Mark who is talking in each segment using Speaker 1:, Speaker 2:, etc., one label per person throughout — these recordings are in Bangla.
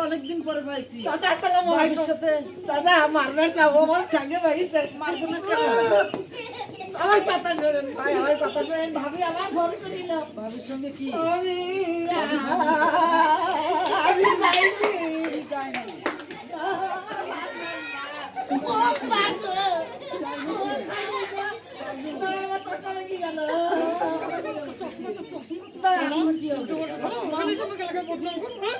Speaker 1: অনেকদিন পরে পাইছি।
Speaker 2: চাচা আসসালামু আলাইকুম।
Speaker 1: ভবিষ্যতে
Speaker 2: চাচা মারবেন না ও আমার সঙ্গে বাড়িতে? আমার কথা শোনেন ভাই আমার কথা শোনেন ভাবি আমার ফোন করিল
Speaker 1: ভাবির সঙ্গে কি?
Speaker 2: আমি আমি যাইনি
Speaker 1: যাই না।
Speaker 2: ও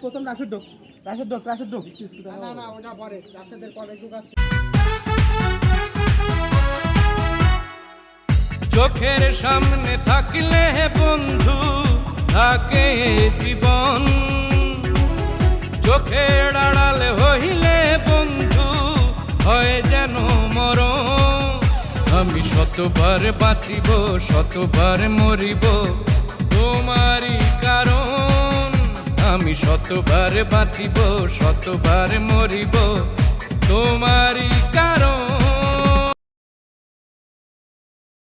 Speaker 3: প্রথম রাসুর ডোক রাসুর ডোক রাসুর ডোক।
Speaker 2: না না ওটা পরে। রাশেদের পরে যুগ আছে।
Speaker 4: চোখের সামনে থাকলে বন্ধু থাকে জীবন। চোখের আড়ালে হইলে বন্ধু হয় যেন মর আমি শতবার বাঁচিব শতবার মরিব তোমারই কারণ। আমি শতবার বাঁচিব শতবার মরিব। তোমারই কারণ